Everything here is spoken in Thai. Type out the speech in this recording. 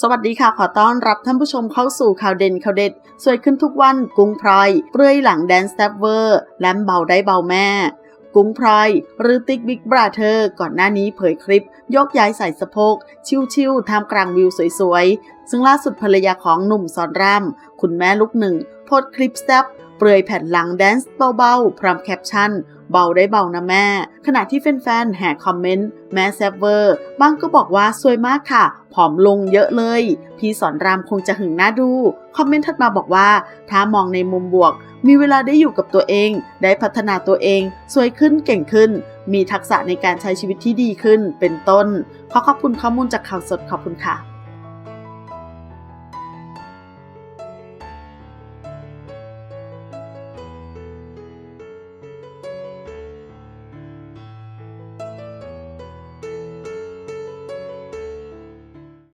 สวัสดีค่ะ ขอต้อนรับท่านผู้ชมเข้าสู่ข่าวเด่นข่าวเด็ด สวยขึ้นทุกวันกุ้งพลอย เปลือยหลังแดนสเตปเวอร์แลมเบาได้เบาแม่ กุ้งพลอย หรือติ๊กบิ๊กบราเธอร์ก่อนหน้านี้เผยคลิป ยกย้ายใส่สะโพก ชิวๆท่ามกลางวิวสวยๆ ซึ่งล่าสุดภรรยาของหนุ่มซอนรามคุณแม่ลูกหนึ่งโพสคลิปสเตปเปลือยแผ่นหลังแดนซ์เบาๆ พร้อมแคปชั่น เบาได้เบานะแม่ ขณะที่แฟนๆ แห่คอมเมนต์ แม่แซบเวอร์ บางก็บอกว่าสวยมากค่ะ ผอมลงเยอะเลย พี่สอนรามคงจะหึงหน้าดู คอมเมนต์ถัดมาบอกว่า ถ้ามองในมุมบวก มีเวลาได้อยู่กับตัวเอง ได้พัฒนาตัวเอง สวยขึ้นเก่งขึ้น มีทักษะในการใช้ชีวิตที่ดีขึ้น เป็นต้น ขอขอบคุณข้อมูลจากข่าวสดขอบคุณค่ะ